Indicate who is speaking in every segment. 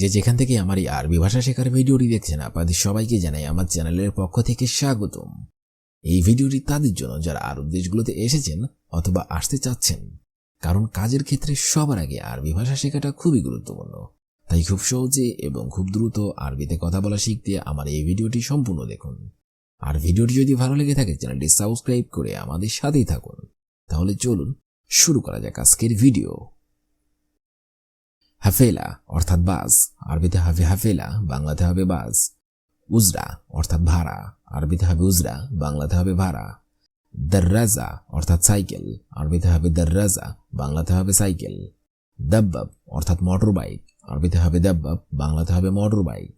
Speaker 1: যে যেখান থেকে আমার এই আরবি ভাষা শেখার ভিডিওটি দেখছেন, আপনাদের সবাইকে জানাই আমার চ্যানেলের পক্ষ থেকে স্বাগতম। এই ভিডিওটি তাদের জন্য যারা আরব দেশগুলোতে এসেছেন অথবা আসতে চাচ্ছেন, কারণ কাজের ক্ষেত্রে সবার আগে আরবি ভাষা শেখাটা খুবই গুরুত্বপূর্ণ। তাই খুব সহজে এবং খুব দ্রুত আরবিতে কথা বলা শিখতে আমার এই ভিডিওটি সম্পূর্ণ দেখুন। আর ভিডিওটি যদি ভালো লেগে থাকে, চ্যানেলটি সাবস্ক্রাইব করে আমাদের সাথেই থাকুন। তাহলে চলুন, শুরু করা যাক আজকের ভিডিও। হাফেলা, অর্থাৎ বাস। আরবিতে হবে হাফেলা, বাংলাতে হবে বাস। উজরা, অর্থাৎ ভাড়া। আরবিতে হবে উজরা, বাংলাতে হবে ভাড়া। দর্রাজা, অর্থাৎ সাইকেল। আরবিতে হবে দর্রাজা, বাংলাতে হবে সাইকেল। দাব্বাব, অর্থাৎ মোটর বাইক আরবিতে হবে দাব্বাব, বাংলাতে হবে মোটর বাইক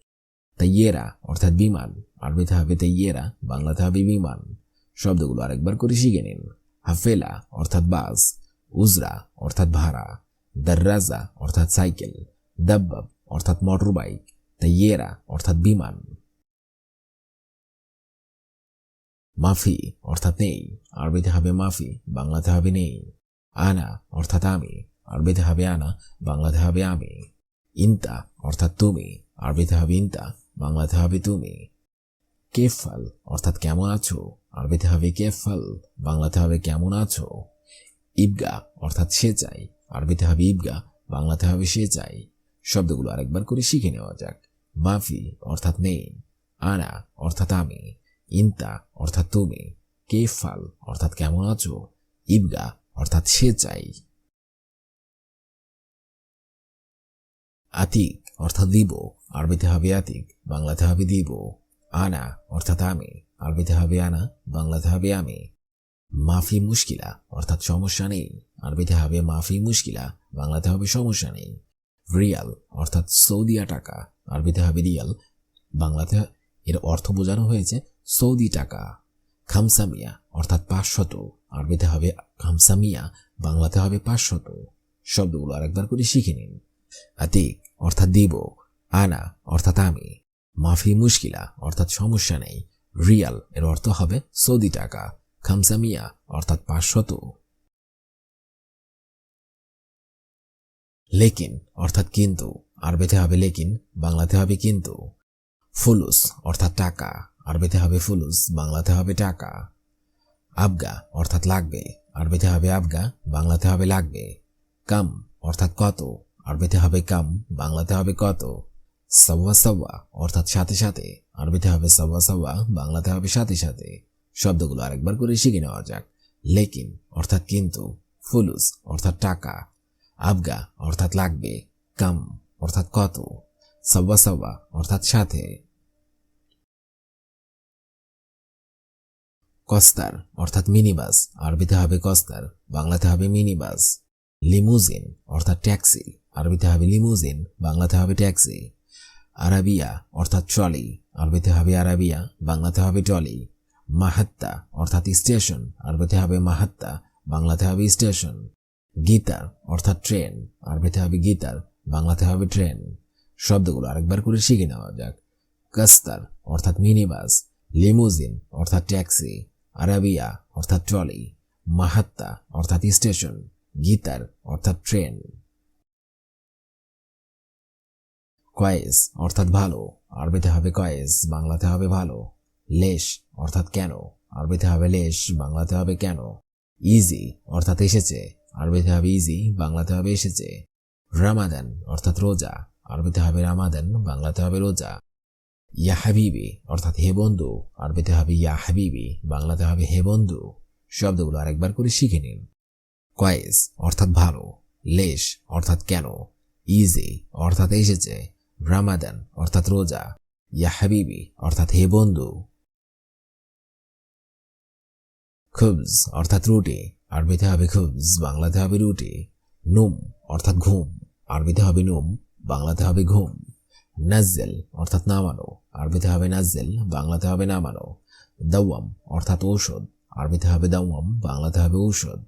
Speaker 1: তাইয়েরা, অর্থাৎ বিমান। আরবিতে হবে তাইয়েরা, বাংলাতে হবে বিমান। শব্দগুলো আরেকবার করে শিখে নিন। হাফেলা, অর্থাৎ বাস। উজরা, অর্থাৎ ভাড়া। দর্রাজা অর্থাৎ সাইকেল, দাব্বাব, অর্থাৎ মোটর বাইক তাইয়েরা, অর্থাৎ বিমান। মাফি, অর্থাৎ নেই, আরবিতে হবে মাফি, বাংলাতে হবে নেই। আনা, অর্থাৎ আমি, আরবিতে হবে আনা, বাংলাতে হবে আমি। ইন্তা, অর্থাৎ তুমি, আরবিতে হবে ইন্তা, বাংলাতে হবে তুমি। কেফাল, অর্থাৎ কেমন আছো, আরবিতে হবে কেফাল, বাংলাতে হবে কেমন আছো। ইবগা, অর্থাৎ সে চাই আরবিতে হবে ইবগা বাংলাতে হবে সে চাই শব্দগুলো আরেকবার করে শিখে নেওয়া যাক। মাফি অর্থাৎ নেই আনা অর্থাৎ আমি, ইন্তা অর্থাৎ তুমি, কেফাল অর্থাৎ কেমন আছো, ইবগা অর্থাৎ সে চাই। আতিক অর্থাৎ দিব, আরবিতে হবে আতিক, বাংলাতে হবে দিব। আনা অর্থাৎ আমি, আরবিতে হবে আনা, বাংলাতে হবে আমি। মাফি মুশকিলা অর্থাৎ সমস্যা নেই। আরবিতে হবে মাফি মুশকিলা, বাংলাতে হবে সমস্যা নেই। রিয়াল, অর্থাৎ সৌদিয়া টাকা, আরবিতে হবে রিয়াল, বাংলাতে এর অর্থ বোঝানো হয়েছে সৌদি টাকা। খামসামিয়া, অর্থাৎ পাঁচশত, আরবিতে হবে খামসামিয়া, বাংলাতে হবে পাঁচশত। শব্দগুলো আরেকবার করে শিখে নিন। আতিক, অর্থাৎ দিব। আনা, অর্থাৎ আমি। মাফি মুশকিলা, অর্থাৎ সমস্যা নেই। রিয়াল, এর অর্থ হবে সৌদি টাকা। খামসামিয়া, অর্থাৎ পাঁচশত। লেকিন, অর্থাৎ কিন্তু। আরবিতে হবে লেকিন, বাংলাতে হবে কিন্তু। ফুলুস, অর্থাৎ টাকা। আরবিতে হবে ফুলুস, বাংলাতে হবে টাকা। আবগা, অর্থাৎ লাগবে। আরবিতে হবে আবগা, বাংলাতে হবে লাগবে। কাম, অর্থাৎ কত। আরবিতে হবে কাম, বাংলাতে হবে কত। সওয়া সওয়া, অর্থাৎ সাথে সাথে। আরবিতে হবে সওয়া সওয়া, বাংলাতে হবে সাথে সাথে। শব্দগুলো আরেকবার করে শিখে নেওয়া যাক। লেকিন, অর্থাৎ কিন্তু। ফুলুস, অর্থাৎ টাকা। আবগা, অর্থাৎ লাগবে, কাম, অর্থাৎ কত সওয়া সওয়া অর্থাৎ সাথে। কস্তার, অর্থাৎ মিনিবাস, আরবিতে হবে কস্তার, বাংলাতে হবে মিনিবাস। লিমুজিন, অর্থাৎ ট্যাক্সি, আরবিতে হবে লিমুজিন, বাংলাতে হবে ট্যাক্সি। আরাবিয়া, অর্থাৎ ট্রলি, আরবিতে হবে আরাবিয়া, বাংলাতে হবে ট্রলি। মাহাত্তা, অর্থাৎ স্টেশন, আরবিতে হবে মাহাত্তা, বাংলাতে হবে স্টেশন। গীতার অর্থাৎ ট্রেন। আরবিতে হবে গীতার বাংলাতে হবে ট্রেন। শব্দগুলো আরেকবার করে শিখে নেওয়া যাক। কাস্তার, অর্থাৎ মিনিবাস। লিমুজিন, অর্থাৎ ট্যাক্সি। আরাবিয়া, অর্থাৎ ট্রলি। মাহাত্তা, অর্থাৎ স্টেশন। গীতার অর্থাৎ ট্রেন। কয়েস, অর্থাৎ ভালো। আরবিতে হবে কয়েস, বাংলাতে হবে ভালো। লেশ, অর্থাৎ কেন। আরবিতে হবে লেশ, বাংলাতে হবে কেন। ইজি, অর্থাৎ এসেছে। আরবিতে হবে ইজি বাংলাতে হবে এসেছে। রামাদান অর্থাৎ রোজা। আরবিতে হবে রামাদান বাংলাতে হবে রোজা। ইয়া হাবিবি, অর্থাৎ হে বন্ধু। আরবিতে হবে ইয়া হাবিবি, বাংলাতে হবে হে বন্ধু। শব্দগুলো আরেকবার করে শিখে নিন। কয়েস, অর্থাৎ ভালো। লেশ, অর্থাৎ কেন। ইজি অর্থাৎ এসেছে। রামাদান অর্থাৎ রোজা। ইয়া হাবিবি, অর্থাৎ হে বন্ধু। খুবজ অর্থাৎ রুটি। আরবিতে হবে খুবজ বাংলাতে হবে রুটি, নুম, অর্থাৎ ঘুম। আরবিতে হবে নুম, বাংলাতে হবে ঘুম। নাজ্জেল, অর্থাৎ নামানো। আরবিতে হবে নাজ্জেল, বাংলাতে হবে নামানো। দাওয়াম, অর্থাৎ ঔষধ। আরবিতে হবে দাওয়াম, বাংলাতে হবে ঔষধ।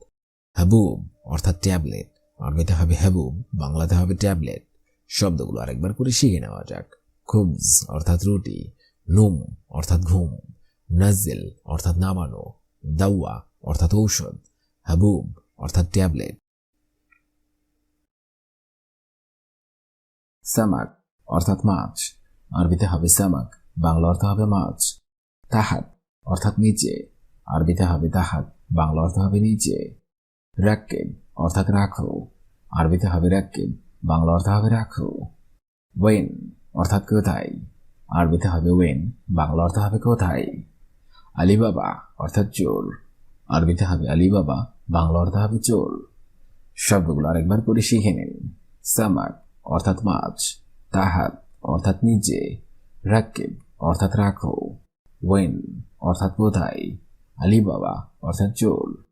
Speaker 1: হাবুব, অর্থাৎ ট্যাবলেট। আরবিতে হবে হাবুব, বাংলাতে হবে ট্যাবলেট। শব্দগুলো আরেকবার করে শিখে নেওয়া যাক। খুবজ, অর্থাৎ রুটি। নুম, অর্থাৎ ঘুম। নাজ্জেল, অর্থাৎ নামানো। দাওয়া, অর্থাৎ ঔষধ। হাবুব, অর্থাৎ ট্যাবলেট।
Speaker 2: সামাক,
Speaker 1: অর্থাৎ মাছ। আরবিতে হবে সামাক, বাংলা অর্থ হবে মাছ। তাহাত, অর্থাৎ নিচে। আরবিতে হবে তাহাত, বাংলা অর্থ হবে নিচে। রাক্কেব, অর্থাৎ রাখো। আরবিতে হবে রাক্কেব, বাংলা অর্থ হবে রাখো। ওয়েন, অর্থাৎ কোথায়? আরবিতে হবে ওয়েন, বাংলা অর্থ হবে কোথায়? আলিবাবা, অর্থাৎ চোর। আরবিতে হবে আলিবাবা বাংলা অর্থ হবে চোর। শব্দগুলো আরেকবার করে শিখে নিন। সামাক অর্থাৎ মাছ। তাহাত, অর্থাৎ নিচে রাক্কেব অর্থাৎ রাখো। ওয়েন, অর্থাৎ বোধাই কোথায়। আলিবাবা, অর্থাৎ চোর।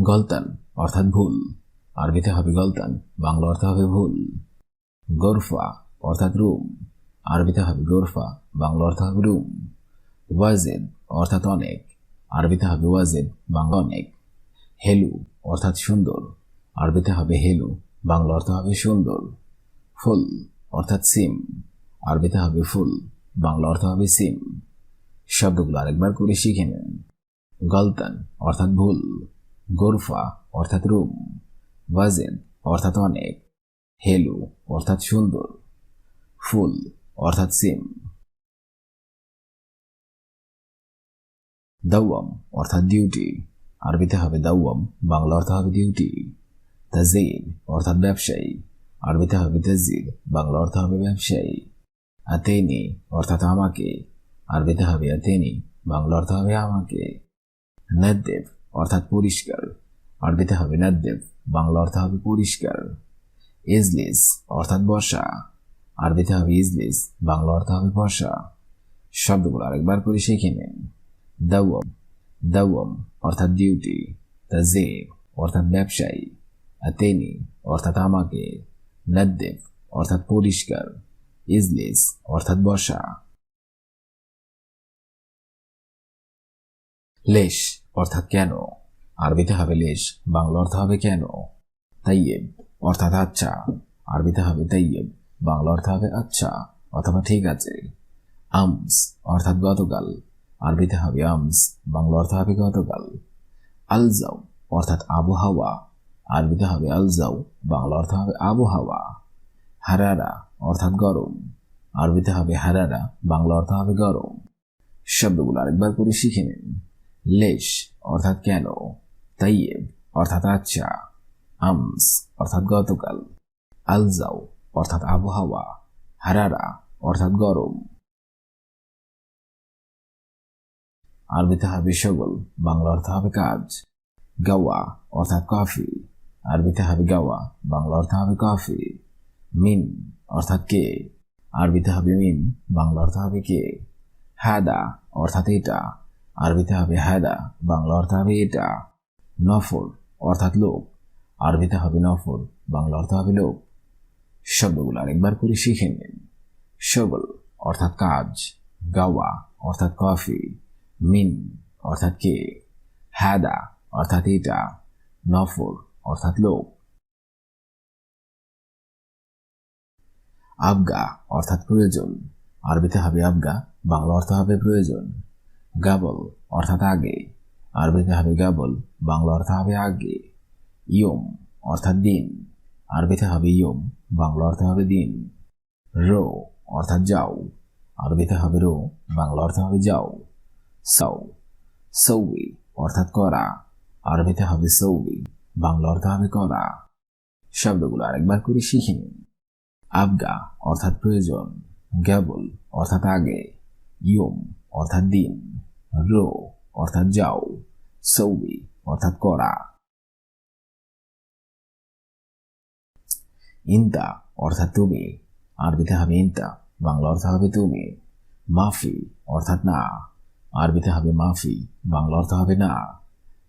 Speaker 1: গলতান, অর্থাৎ ভুল। আরবিতে হবে গলতান, বাংলা অর্থ হবে ভুল। গোরফা, অর্থাৎ রুম। আরবিতে হবে গোরফা, বাংলা অর্থ হবে রুম। ওয়াজেদ, অর্থাৎ অনেক। আরবিতে হবে ওয়াজেদ বাংলা অনেক। হেলু, অর্থাৎ সুন্দর। আরবিতে হবে হেলু, বাংলা অর্থ হবে সুন্দর। ফুল, অর্থাৎ সিম। আরবিতে হবে ফুল, বাংলা অর্থ হবে সিম। শব্দগুলো আরেকবার করে শিখে নেন। গলতান, অর্থাৎ ভুল। গোরফা, অর্থাৎ রুম। ওয়াজেদ অর্থাৎ অনেক। হেলু, অর্থাৎ সুন্দর। ফুল, অর্থাৎ সিম। দাওয়াম অর্থাৎ ডিউটি আরবিতে হবে দাওয়াম, বাংলা অর্থ হবে ডিউটি তাজিল অর্থাৎ ব্যবসায়ী। আরবিতে হবে তাজিল, বাংলা অর্থ হবে ব্যবসায়ী। আতেনি অর্থাৎ আমাকে। আরবিতে হবে আতেনি, বাংলা অর্থ হবে আমাকে। নদ্দেব অর্থাৎ পরিষ্কার। আরবিতে হবে নদ্দেব, বাংলা অর্থ হবে পরিষ্কার। ইজলিস অর্থাৎ বসা আরবিতে হবে ইজলিস, বাংলা অর্থ হবে বসা শব্দগুলো আরেকবার করে শিখে নিন। দাওয়াম দাওয়াম অর্থাৎ ডিউটি তাজিব অর্থাৎ ব্যবসায়ী. আতেনি অর্থাৎ আমাকে. নদ্দেব অর্থাৎ পরিষ্কার. ইজলিস অর্থাৎ বসা. লেশ অর্থাৎ কেন? আরবিতে হবে লেশ বাংলা অর্থ হবে কেন? তাইয়েব অর্থাৎ আচ্ছা। আরবিতে হবে তাইয়েব বাংলা অর্থ হবে আচ্ছা অথবা ঠিক আছে। আমস অর্থাৎ গতকাল। আরবিতে হবে আমস, বাংলা অর্থ হবে গতকাল। আলজাও অর্থাৎ আবহাওয়া আরবিতে হবে আলজাও বাংলা অর্থ হবে আবহাওয়া হারারা, অর্থাৎ গরম। আরবিতে হবে হারারা, বাংলা অর্থ হবে গরম। শব্দগুলো আরেকবার করে শিখে নিন। লেশ, অর্থাৎ কেন? তাইয়েব, অর্থাৎ আচ্ছা। আমস, অর্থাৎ গতকাল। আলজাও অর্থাৎ আবহাওয়া হারারা, অর্থাৎ গরম। আরবিতে হবে সগল, বাংলা অর্থ হবে কাজ। গাওয়া অর্থাৎ কফি। আরবিতে হবে গাওয়া, বাংলা অর্থ হবে কফি। মিন অর্থাৎ কে। আরবিতে হবে মিন, বাংলা অর্থ হবে কে। হাদা অর্থাৎ এটা। আরবিতে হবে হাদা বাংলা অর্থ হবে এটা। নফর অর্থাৎ লোক। আরবিতে হবে নফর, বাংলা অর্থ হবে লোক। শব্দগুলো আরেকবার করে শিখে নিন। সগল অর্থাৎ কাজ। গাওয়া অর্থাৎ কফি। মিন, অর্থাৎ কে? হ্যাদা অর্থাৎ এটা। নফর অর্থাৎ লোক আবগা, অর্থাৎ প্রয়োজন। আরবিতে হবে আবগা, বাংলা অর্থ হবে প্রয়োজন। গাবল, অর্থাৎ আগে। আরবিতে হবে গাবল, বাংলা অর্থ হবে আগে। ইয়ম, অর্থাৎ দিন। আরবিতে হবে ইয়ম, বাংলা অর্থ হবে দিন। রো, অর্থাৎ যাও। আরবিতে হবে রো, বাংলা অর্থ হবে যাও। সৌ, সৌই, অর্থাৎ করা। আরবিতে হবে সৌই, বাংলা অর্থ হবে করা। শব্দগুলো আরেকবার করে শিখে নিন। আবগা, অর্থাৎ প্রয়োজন। গ্যাবল, অর্থাৎ আগে। ইয়ম, অর্থাৎ দিন। রো, অর্থাৎ যাও। সৌই, অর্থাৎ করা। ইন্তা, অর্থাৎ তুমি। আরবিতে হবে ইন্তা, বাংলা অর্থ হবে তুমি। মাফি, অর্থাৎ না। আরবিতে হবে মাফি, বাংলা অর্থ হবে না।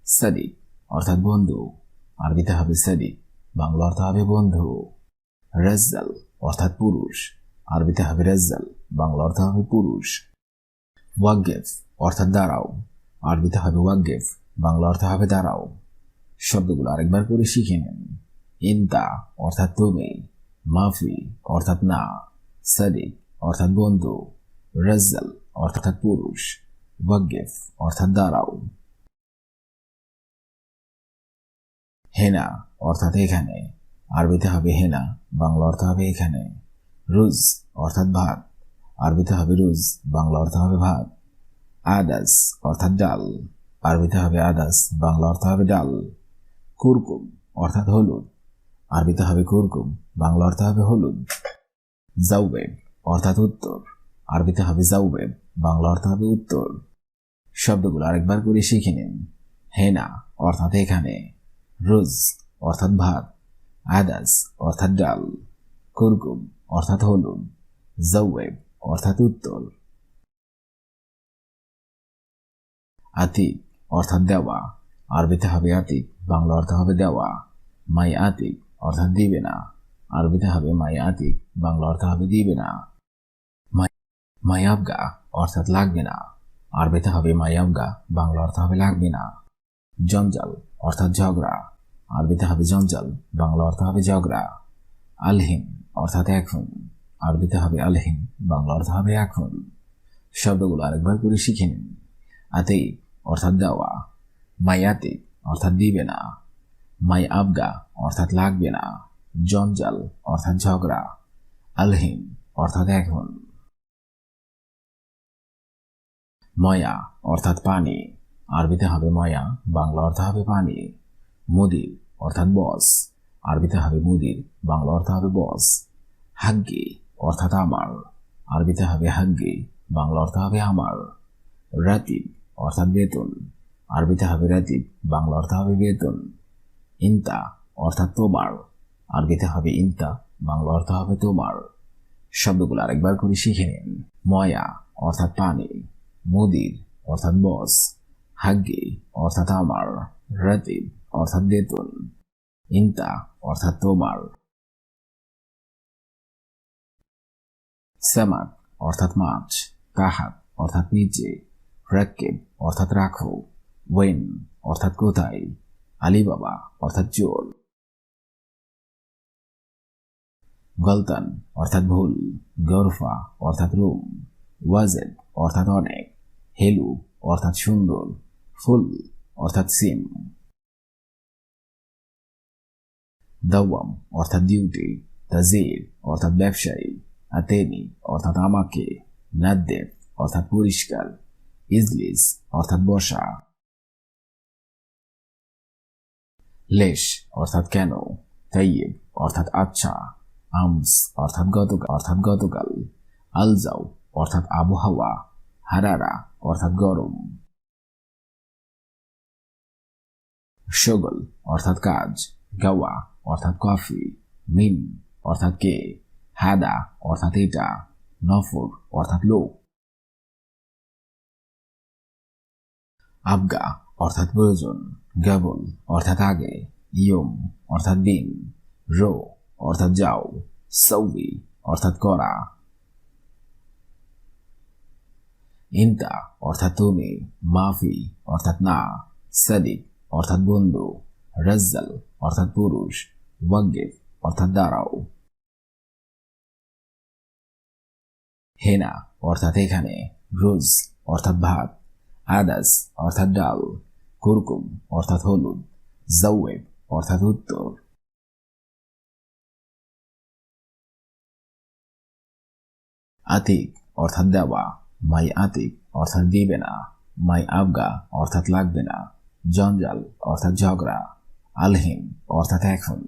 Speaker 1: সাদিক, অর্থাৎ বন্ধু। আরবিতে হবে সাদিক, বাংলা অর্থ হবে বন্ধু। রেজাল অর্থাৎ পুরুষ। আরবিতে হবে রেজাল বাংলা অর্থ হবে পুরুষ। ওয়াগেফ অর্থাৎ দাঁড়াও। আরবিতে হবে ওয়াগেফ বাংলা অর্থ হবে দাঁড়াও। শব্দগুলো আরেকবার করে শিখে নেন। ইন্তা, অর্থাৎ তুমি। মাফি, অর্থাৎ না। সাদিক, অর্থাৎ বন্ধু। রেজাল অর্থাৎ পুরুষ। ওয়াগেফ অর্থাৎ দাঁড়াও। হেনা, অর্থাৎ এখানে। আরবিতে হবে হেনা, বাংলা অর্থ হবে এখানে। রুজ, অর্থাৎ ভাত। আরবিতে হবে রুজ, বাংলা অর্থ হবে ভাত। আদাস, অর্থাৎ ডাল। আরবিতে হবে আদাস, বাংলা অর্থ হবে ডাল। কুরকুম, অর্থাৎ হলুদ। আরবিতে হবে কুরকুম, বাংলা অর্থ হবে হলুদ। জাউবেব, অর্থাৎ উত্তর। আরবিতে হবে জাউবেব, বাংলা অর্থ হবে উত্তর। শব্দগুলো আরেকবার করে শিখে নিন। হেনা অর্থাৎ এখানে, রুজ অর্থাৎ ভাত, আদাস অর্থাৎ ডাল, কুরকুম অর্থাৎ হলুদ জাউয়েব অর্থাৎ উত্তর আতিক অর্থাৎ দেওয়া, আরবিতে হবে আতিক, বাংলা অর্থ হবে দেওয়া, মাই আতিক অর্থাৎ দিবে না, আরবিতে হবে মাই আতিক, বাংলা অর্থ হবে দিবে না মাই আবগা অর্থাৎ লাগবে না। আরবিতে হবে মাই আবগা বাংলা অর্থ হবে লাগবে না জঞ্জাল অর্থাৎ ঝগড়া। আরবিতে হবে জঞ্জাল, বাংলা অর্থ হবে ঝগড়া। আলহিম অর্থাৎ এখন আরবিতে হবে আলহিম বাংলা অর্থ হবে এখন শব্দগুলো আরেকবার করে শিখে নিন। আতে অর্থাৎ দেওয়া। মায়াতে অর্থাৎ দিবে না মাই আবগা অর্থাৎ লাগবে না জঞ্জাল অর্থাৎ ঝগড়া। আলহিম অর্থাৎ এখন ময়া, অর্থাৎ পানি। আরবিতে হবে ময়া, বাংলা অর্থ হবে পানি। মুদির, অর্থাৎ বস। আরবিতে হবে মুদির, বাংলা অর্থ হবে বস। হাগ্গি, অর্থাৎ আমার। আরবিতে হবে হাগ্গি, বাংলা অর্থ হবে আমার। রাতিব, অর্থাৎ বেতন। আরবিতে হবে রাতিব, বাংলা অর্থ হবে বেতন। ইন্তা, অর্থাৎ তোমার। আরবিতে হবে ইন্তা, বাংলা অর্থ হবে তোমার। শব্দগুলো আরেকবার করে শিখে নিন। ময়া, অর্থাৎ পানি। মুদির, অর্থাৎ বস হাগ্গি অর্থাৎ আমার, রাতিব, অর্থাৎ বেতন ইন্তা, অর্থাৎ তোমার সামাক অর্থাৎ মাছ তাহাত অর্থাৎ নিচে রাক্কেব অর্থাৎ রাখো, ওয়েন, অর্থাৎ কোথায়, আলিবাবা, অর্থাৎ চোর, গলতান, অর্থাৎ ভুল, গরফা, অর্থাৎ রুম, ওয়াজেদ, অর্থাৎ অনেক হেলু অর্থাৎ সুন্দর, ফুল, অর্থাৎ সিম। দাওয়াম, অর্থাৎ ডিউটি তাজির, অর্থাৎ ব্যবসায়ী। আতেনি অর্থাৎ আমাকে নাদ্দেব অর্থাৎ পরিষ্কার। ইজলিস, অর্থাৎ বসা। লেশ, অর্থাৎ কেন? তাইয়েব অর্থাৎ আচ্ছা। আমস, অর্থাৎ গতকাল অর্থাৎ গতকাল। আলজাও অর্থাৎ আবহাওয়া। হারারা, অর্থাৎ গরম। শগল, অর্থাৎ কাজ। গাওয়া, অর্থাৎ কফি। মিন অর্থাৎ কে। হাদা, অর্থাৎ এটা। নফর, অর্থাৎ লোক। আবগা, অর্থাৎ প্রয়োজন। গাবল, অর্থাৎ আগে। ইয়ম, অর্থাৎ দিন। রো, অর্থাৎ যাও। সৌবি, অর্থাৎ করা। ইন্তা অর্থাৎ তুমি মাফি অর্থাৎ না সাদিক অর্থাৎ বন্ধু রাজ্জাল অর্থাৎ পুরুষ ওয়াগেফ অর্থাৎ দাঁড়াও। হেনা অর্থাৎ এখানে রোজ অর্থাৎ ভাত। আদাস অর্থাৎ ডাল। কুরকুম অর্থাৎ হলুদ। জাউয়েব অর্থাৎ উত্তর। আতিক অর্থাৎ দেওয়া। মাই আতিক অর্থাৎ দিবে না, মাই আবগা অর্থাৎ লাগবে না, জঞ্জাল অর্থাৎ ঝগড়া, আলহিম অর্থাৎ এখন।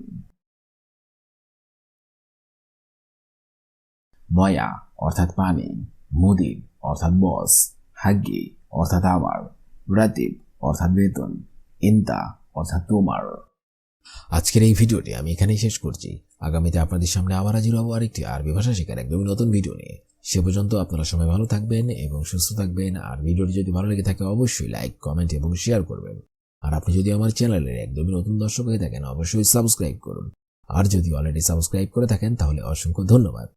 Speaker 1: ময়া অর্থাৎ পানি মুদির অর্থাৎ বস, হাগ্গি অর্থাৎ আমার রাতিব অর্থাৎ বেতন, ইন্তা অর্থাৎ তোমার। আজকের এই ভিডিওটি আমি এখানেই শেষ করছি। আগামীতে আপনাদের সামনে আবার হাজির হব আরেকটি আরবি ভাষা শেখার একদমই নতুন ভিডিও নিয়ে। সে পর্যন্ত আপনারা সবাই ভালো থাকবেন এবং সুস্থ থাকবেন। আর ভিডিওটি যদি ভালো লেগে থাকে, অবশ্যই লাইক কমেন্ট এবং শেয়ার করবেন। আর আপনি যদি আমার চ্যানেলের একদমই নতুন দর্শক হয়ে থাকেন, অবশ্যই সাবস্ক্রাইব করুন। আর যদি অলরেডি সাবস্ক্রাইব করে থাকেন, তাহলে অসংখ্য ধন্যবাদ।